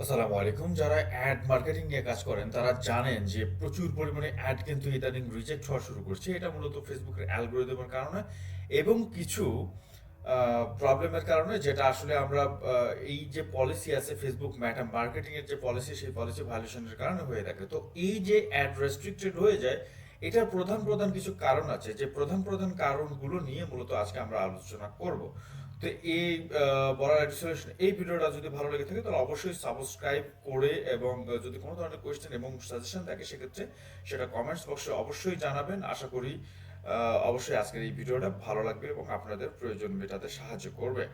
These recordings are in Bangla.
আসসালামু আলাইকুম। যারা অ্যাড মার্কেটিং নিয়ে কাজ করেন, তারা জানেন যে প্রচুর পরিমাণে অ্যাড কিন্তু ইদানিং রিজেক্ট হওয়া শুরু করছে। এটা মূলত ফেসবুকের অ্যালগোরিদমের কারণে এবং কিছু প্রবলেমের কারণে যেটা আসলে আমরা এই যে পলিসি আছে ফেসবুক ম্যাটা মার্কেটিং এর যে পলিসি সেই পলিসি ভায়োলেশনের কারণে হয়ে থাকে। তো এই যে অ্যাড রেস্ট্রিক্টেড হয়ে যায় এটার প্রধান প্রধান কিছু কারণ আছে। যে প্রধান প্রধান কারণগুলো নিয়ে মূলত আজকে আমরা আলোচনা করব। তো এই বলার এডিসোলেশন এই ভিডিওটা যদি ভালো লেগে থাকে, তাহলে অবশ্যই সাবস্ক্রাইব করে এবং যদি কোনো ধরনের কোয়েশ্চেন এবং সাজেশন থাকে, সেক্ষেত্রে সেটা কমেন্টস বক্সে অবশ্যই জানাবেন। আশা করি অবশ্যই আজকের এই ভিডিওটা ভালো লাগবে এবং আপনাদের প্রয়োজন মেটাতে সাহায্য করবে।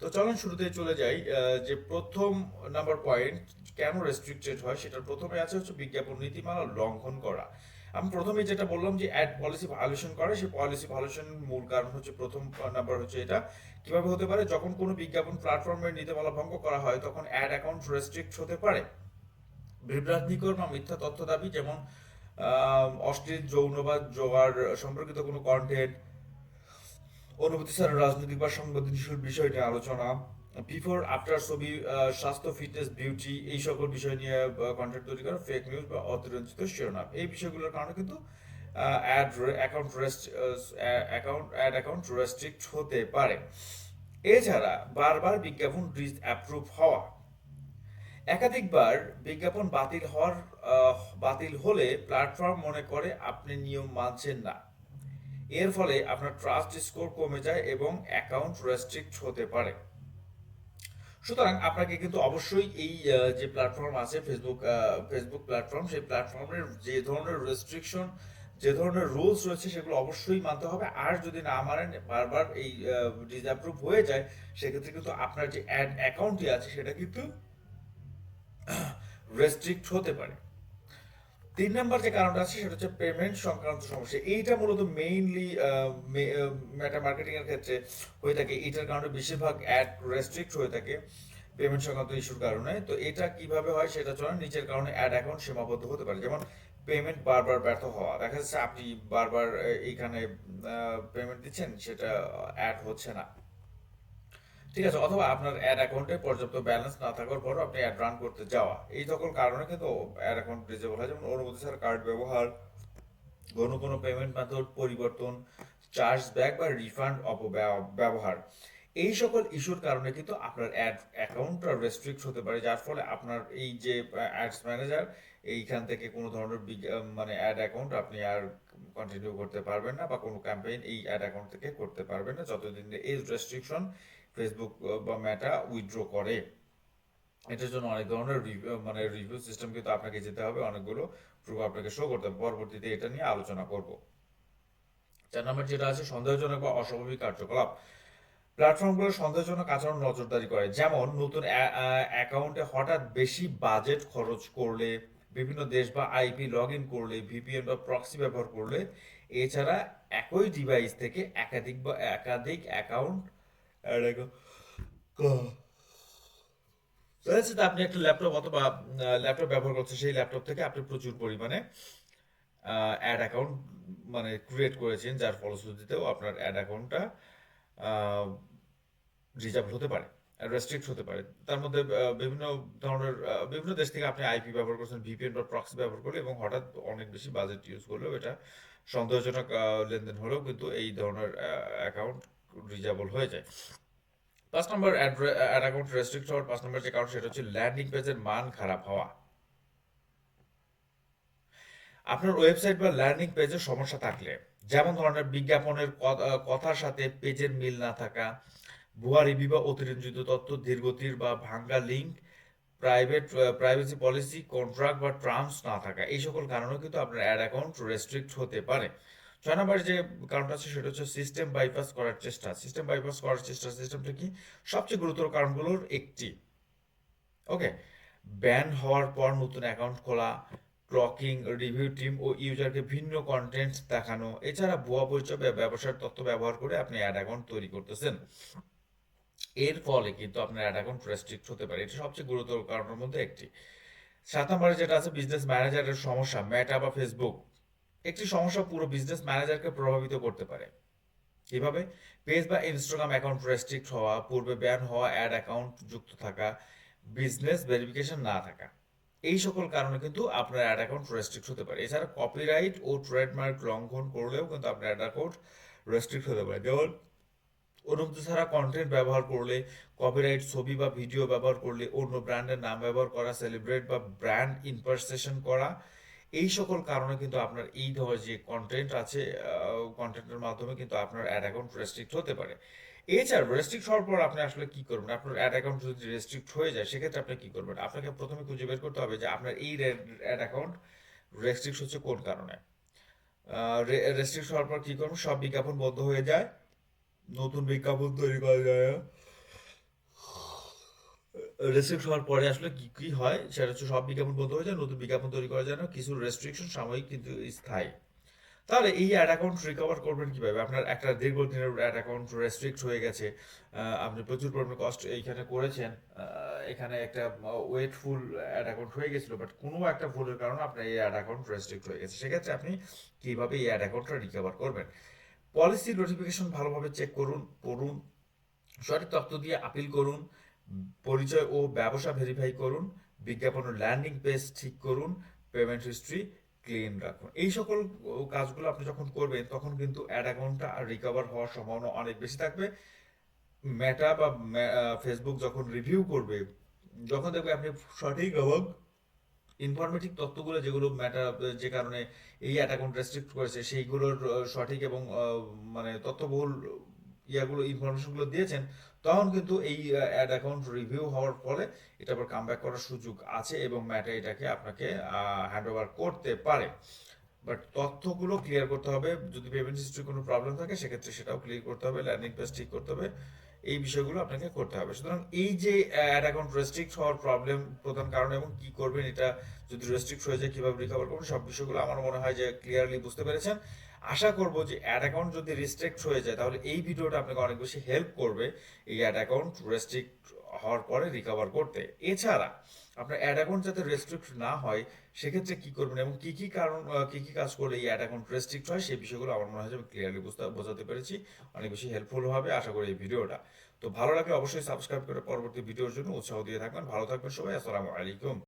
তো চলুন শুরুতেই চলে যাই। যে প্রথম নাম্বার পয়েন্ট কেন রেস্ট্রিক্টেড হয়, সেটার প্রথমে আছে হচ্ছে বিজ্ঞাপন নীতিমালা লঙ্ঘন করা। আমি প্রথমে যেটা বললাম যে অ্যাড পলিসি ভায়োলেশন করে সেই পলিসি ভায়োলেশনের মূল কারণ হচ্ছে প্রথম নাম্বার হচ্ছে এটা। কীভাবে হতে পারে? যখন কোনো বিজ্ঞাপন প্ল্যাটফর্মের নীতিমালা ভঙ্গ করা হয়, তখন অ্যাড অ্যাকাউন্ট রেস্ট্রিক্ট হতে পারে। বিভ্রান্তিকর বা মিথ্যা তথ্য দাবি যেমন অশ্লীল, যৌনবাদ জোগাড় সম্পর্কিত কোনো কন্টেন্ট অনুভূতি ছাড়া রাজনৈতিক বা সংবেদনশীল বিষয় নিয়ে আলোচনা বিফোর আফটার ছবি স্বাস্থ্য ফিটনেস বিউটি এই সকল বিষয় নিয়ে কন্টেন্ট তৈরি করা ফেক নিউজ বা অতিরঞ্জিত শিরোনাম। এই বিষয়গুলোর কারণে কিন্তু ad account account ad account restrict হতে পারে। এছাড়া বারবার বিজ্ঞাপন ডিস অ্যাপ্রুভ হওয়া। একাধিকবার বিজ্ঞাপন বাতিল হওয়ার বাতিল হলে প্ল্যাটফর্ম মনে করে আপনি নিয়ম মানছেন না। এর ফলে আপনার ট্রাস্ট স্কোর কমে যায় এবং অ্যাকাউন্ট রেস্ট্রিক্ট হতে পারে। সুতরাং আপনাকে কিন্তু অবশ্যই এই যে প্ল্যাটফর্ম আছে ফেসবুক ফেসবুক প্ল্যাটফর্ম সেই প্ল্যাটফর্মের যে ধরনের রেস্ট্রিকশন যে ধরনের রুলস রয়েছে সেগুলো অবশ্যই মানতে হবে। আর যদি না মানেন, বারবার এই ডিসঅ্যাপ্রুভ হয়ে যায়, সেক্ষেত্রে কিন্তু আপনার যে অ্যাড অ্যাকাউন্টটি আছে, সেটা কিন্তু রেস্ট্রিক্ট হতে পারে। তিন নম্বর যে কারণটা আছে, সেটা হচ্ছে পেমেন্ট সংক্রান্ত সমস্যা। এইটা মূলত মেইনলি মেটা মার্কেটিং এর ক্ষেত্রে হয়ে থাকে। এইটার কারণে বেশিরভাগ অ্যাড রেস্ট্রিক্ট হয়ে থাকে পেমেন্ট সংক্রান্ত ইস্যুর কারণে। তো এটা কীভাবে হয়, সেটা চলে নিচের কারণে অ্যাড অ্যাকাউন্ট সীমাবদ্ধ হতে পারে। যেমন পেমেন্ট বারবার ব্যর্থ হওয়া। দেখা যাচ্ছে আপনি বারবার এইখানে পেমেন্ট দিচ্ছেন, সেটা অ্যাড হচ্ছে না। ঠিক আছে, অথবা আপনার অ্যাড অ্যাকাউন্টে পর্যাপ্ত ব্যালেন্স না থাকার পরও আপনি অ্যাড রান করতে যাওয়া। এই সকল কারণে কিন্তু অ্যাড অ্যাকাউন্ট ডিজেবল হয়। যেমন অনুমতি ছাড়া কার্ড ব্যবহার, কোনো কোনো পেমেন্ট মেথড পরিবর্তন চার্জ ব্যাক বা রিফান্ড অপব্যবহার এই সকল ইস্যুর কারণে কিন্তু আপনার অ্যাড অ্যাকাউন্টটা রেস্ট্রিক্ট হতে পারে। যার ফলে আপনার এই যে অ্যাডস ম্যানেজার এইখান থেকে কোনো ধরনের মানে অ্যাড অ্যাকাউন্ট আপনি আর কন্টিনিউ করতে পারবেন না বা কোনো ক্যাম্পেইন এই অ্যাড অ্যাকাউন্ট থেকে করতে পারবেন না যতদিন এই রেস্ট্রিকশন ফেসবুক বা ম্যাটা উইথড্র করে। এটার জন্য অনেক ধরনের মানে রিভিউ সিস্টেম কিন্তু আপনাকে যেতে হবে। অনেকগুলো প্রুফ আপনাকে শো করতে হবে। পরবর্তীতে এটা নিয়ে আলোচনা করব। চার নম্বর যেটা আছে, সন্দেহজনক বা অস্বাভাবিক কার্যকলাপ। প্ল্যাটফর্মগুলো সন্দেহজনক আচরণ নজরদারি করে। যেমন, নতুন অ্যাকাউন্টে হঠাৎ বেশি বাজেট খরচ করলে, বিভিন্ন দেশ বা আইপি লগ ইন করলে, ভিপিএন বা প্রক্সি ব্যবহার করলে, এছাড়া একই ডিভাইস থেকে একাধিক বা একাধিক অ্যাকাউন্ট যে আপনি একটা ল্যাপটপ অথবা ল্যাপটপ ব্যবহার করছেন, সেই ল্যাপটপ থেকে আপনি প্রচুর পরিমাণে অ্যাড অ্যাকাউন্ট মানে ক্রিয়েট করেছেন, যার ফলশ্রুতিতেও আপনার অ্যাড অ্যাকাউন্টটা রিজার্ভ হতে পারে রেস্ট্রিক্ট হতে পারে। তার মধ্যে বিভিন্ন ধরনের বিভিন্ন দেশ থেকে আপনি আইপি ব্যবহার করছেন ভিপিএন বা প্রক্সি ব্যবহার করলে এবং হঠাৎ অনেক বেশি বাজেট ইউজ করলেও এটা সন্দেহজনক লেনদেন হলেও কিন্তু এই ধরনের অ্যাকাউন্ট রিজার্বল হয়ে যায়। পাঁচ নম্বর অ্যাকাউন্ট রেস্ট্রিক্ট হওয়ার পাঁচ নম্বর যে কারণ সেটা হচ্ছে ল্যান্ডিং পেজের মান খারাপ হওয়া। আপনার ওয়েবসাইট বা ল্যান্ডিং পেজের সমস্যা থাকলে যেমন ধরনের বিজ্ঞাপনের কথার সাথে পেজের মিল না থাকা, ভুয়া রিভিউ বা অতিরঞ্জিত তথ্য ধীরগতির বা ভাঙ্গা link private privacy policy contract বা টার্মস না থাকা, এই সকল কারণেও কিন্তু আপনার অ্যাড অ্যাকাউন্ট রেস্ট্রিক্ট হতে পারে। ছয় নম্বর যে কারণটা আছে সেটা হচ্ছে সিস্টেম বাইপাস করার চেষ্টা। সিস্টেম বাইপাস করার চেষ্টা সিস্টেমটা কি? সবচেয়ে গুরুতর কারণগুলোর একটি। ওকে ব্যান হওয়ার পর নতুন অ্যাকাউন্ট খোলা ক্লকিং রিভিউ টিম ও ইউজারকে ভিন্ন কন্টেন্ট দেখানো। এছাড়া ভুয়া পরিচয় ব্যবসার তথ্য ব্যবহার করে আপনি অ্যাড অ্যাকাউন্ট তৈরি করতেছেন। এর ফলে কিন্তু আপনার অ্যাড অ্যাকাউন্ট রেস্ট্রিক্ট হতে পারে। এটা সবচেয়ে গুরুতর কারণের মধ্যে একটি। সাত নম্বরে যেটা আছে বিজনেস ম্যানেজারের সমস্যা মেটা বা ফেসবুক একটি সমস্যা পুরো বিজনেস ম্যানেজারকে প্রভাবিত করতে পারে। কীভাবে? পেজ বা ইনস্টাগ্রাম অ্যাকাউন্ট রেস্ট্রিক্ট হওয়া, পূর্বে ব্যান হওয়া অ্যাড অ্যাকাউন্ট যুক্ত থাকা বিজনেস ভেরিফিকেশন না থাকা। এই সকল কারণে কিন্তু আপনার অ্যাড অ্যাকাউন্ট রেস্ট্রিক্ট হতে পারে। এছাড়া কপিরাইট ও ট্রেডমার্ক লঙ্ঘন করলেও কিন্তু আপনার অ্যাড অ্যাকাউন্ট রেস্ট্রিক্ট হতে পারে। যেমন অনুমতি ছাড়া কন্টেন্ট ব্যবহার করলে কপিরাইট ছবি বা ভিডিও ব্যবহার করলে, অন্য ব্র্যান্ডের নাম ব্যবহার করা সেলিব্রেট বা ব্র্যান্ড ইনপারসেশন করা এই সকল কারণে কিন্তু আপনার এই ধরনের যে কন্টেন্ট আছে কন্টেন্টের মাধ্যমে কিন্তু আপনার অ্যাড অ্যাকাউন্ট রেস্ট্রিক্ট হতে পারে। এছাড়া রেস্ট্রিক্ট হওয়ার পর আপনি আসলে কি করবেন? আপনার অ্যাড অ্যাকাউন্ট যদি রেস্ট্রিক্ট হয়ে যায়, সেক্ষেত্রে আপনি কি করবেন? আপনাকে প্রথমে খুঁজে বের করতে হবে যে আপনার এই অ্যাড অ্যাকাউন্ট রেস্ট্রিক্ট হচ্ছে কোন কারণে। রেস্ট্রিক্ট হওয়ার পর কি করবেন? সব বিজ্ঞাপন বন্ধ হয়ে যায়। নতুন বিজ্ঞাপন তৈরি করা যায়। রেস্ট্রিক্ট হওয়ার পরে আসলে কি কি হয়? সেটা হচ্ছে সব বিজ্ঞাপন বন্ধ হয়ে যায়, নতুন বিজ্ঞাপন তৈরি করা যায় না, কিছু রেস্ট্রিকশন সাময়িক কিন্তু স্থায়ী। তাহলে এই অ্যাড অ্যাকাউন্ট রিকভার করবেন কীভাবে? আপনার একটা দীর্ঘদিনের অ্যাড অ্যাকাউন্ট রেস্ট্রিক্ট হয়ে গেছে আপনি প্রচুর পরিমাণে কষ্ট এইখানে করেছেন এখানে একটা ওয়েটফুল অ্যাড অ্যাকাউন্ট হয়ে গেছিল বাট কোনো একটা ভুলের কারণে আপনার এই অ্যাড অ্যাকাউন্ট রেস্ট্রিক্ট হয়ে গেছে। সেক্ষেত্রে আপনি কীভাবে এই অ্যাড অ্যাকাউন্টটা রিকভার করবেন? পলিসি নোটিফিকেশন ভালোভাবে চেক করুন, পড়ুন, সঠিক তথ্য দিয়ে আপিল করুন পরিচয় ও ব্যবসা ভেরিফাই করুন, বিজ্ঞাপন ল্যান্ডিং পেজ ঠিক করুন পেমেন্ট হিস্ট্রি ক্লিন রাখুন। এই সকল কাজগুলো আপনি যখন করবেন, তখন কিন্তু অ্যাড অ্যাকাউন্টটা রিকভার হওয়ার সম্ভাবনা অনেক বেশি থাকবে। মেটা বা ফেসবুক যখন রিভিউ করবে, যখন দেখবে আপনি সঠিক এবং ইনফরমেটিভ তথ্যগুলো যেগুলো ম্যাটার যে কারণে এই অ্যাড অ্যাকাউন্ট রেস্ট্রিক্ট করেছে, সেইগুলোর সঠিক এবং মানে তথ্যবহুল ইয়াগুলো, ইনফরমেশনগুলো দিয়েছেন, তখন কিন্তু এই অ্যাড অ্যাকাউন্ট রিভিউ হওয়ার ফলে এটা আবার কামব্যাক করার সুযোগ আছে এবং ম্যাটা এটাকে আপনাকে হ্যান্ড ওভার করতে পারে। বাট তথ্যগুলো ক্লিয়ার করতে হবে। যদি পেমেন্ট হিস্ট্রি কোনো প্রবলেম থাকে, সেক্ষেত্রে সেটাও ক্লিয়ার করতে হবে ল্যান্ডিং পেজ ঠিক করতে হবে। এই বিষয়গুলো আপনাকে করতে হবে। সুতরাং এই যে, অ্যাড অ্যাকাউন্ট রেস্ট্রিক্ট হওয়ার প্রবলেম প্রধান কারণ এবং কি করবেন এটা যদি রেস্ট্রিক্ট হয়ে যায়, কীভাবে রিকভার করবেন, সব বিষয়গুলো আমার মনে হয় যে ক্লিয়ারলি বুঝতে পেরেছেন। আশা করব যে অ্যাড অ্যাকাউন্ট যদি রেস্ট্রিক্ট হয়ে যায়, তাহলে এই ভিডিওটা আপনাকে অনেক বেশি হেল্প করবে। এই অ্যাড অ্যাকাউন্ট রেস্ট্রিক্ট হওয়ার পরে রিকভার করতে। এছাড়া আপনার অ্যাড অ্যাকাউন্ট যাতে রেস্ট্রিক্ট না হয়, সেক্ষেত্রে কি করবেন এবং কি কি কারণ কি কি কাজ করলে এই অ্যাড অ্যাকাউন্ট রেস্ট্রিক্ট হয়, সেই বিষয়গুলো আমার মনে হয় ক্লিয়ারলি বুঝতে, বোঝাতে পেরেছি। অনেক বেশি হেল্পফুল হবে আশা করি এই ভিডিওটা। তো ভালো লাগলে অবশ্যই সাবস্ক্রাইব করে পরবর্তী ভিডিওর জন্য উৎসাহ দিয়ে থাকবেন। ভালো থাকবেন সবাই, আসসালামু আলাইকুম।